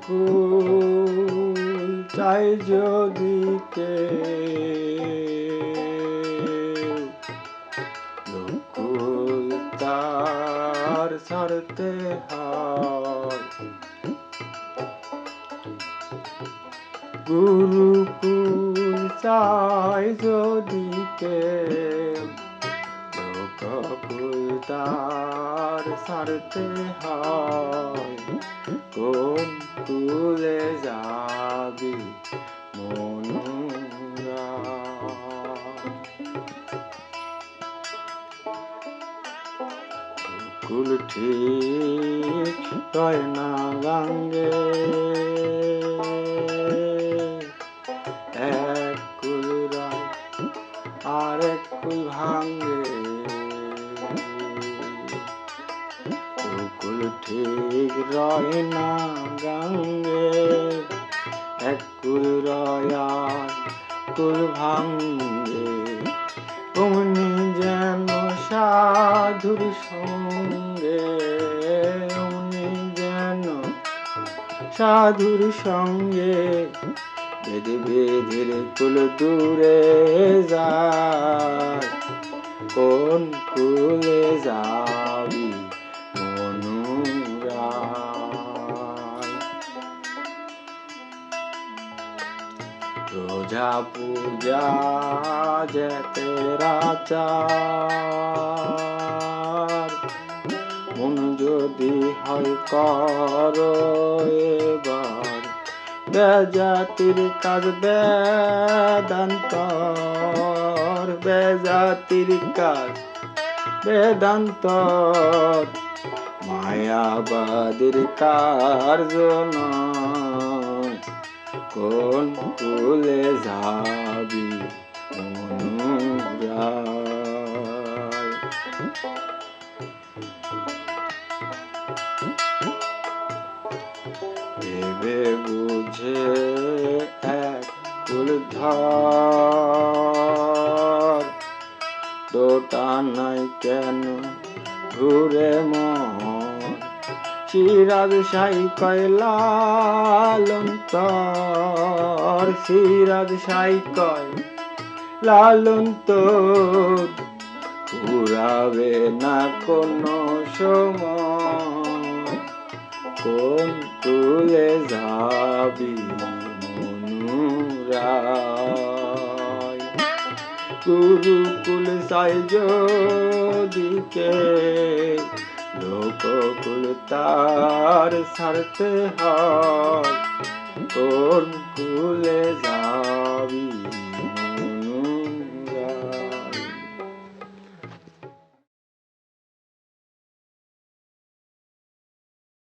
গুরুকুল চাই যদি কে তার ছাড়তে হয় গুরুকুল চাই যদি কে লোককুল তার ছাড়তে হয় কোন কুলে যাবি? মনুরা কুল ঠিক হয় না গাঙ্গে এক কুল রায়, আর এক কুল ভাঙ্গে কুল ঠিক রয় না গাঙ্গে এক কুল রয়, আর কুল ভাঙ্গে সাধুর সঙ্গে উনি যেন সাধুর সঙ্গে বেদে বেদের কুল দূরে যায়। কোন কুলে যাবি রোজা পূজা যেতে রাচার কর এবার। বেজাতির কাজ বেদান্তর বেজাতির কাজ বেদান্তর মায়াবাদের কার্য কোন কুলে যাবি অনুরায় ভেবে বুঝে এক কুল ধর। দোটা নাই কেন ঘুরে মন? সিরাজ সাই কয় লালন তর সিরাজ সাই কয় লালন তোর ঘুরাবে না কোনো সময়। কোন কুলে যাবি মনুরায় গুরুকুল সাই যদিকে লোককুল তার সারতে হয় কোন কুলে যাবি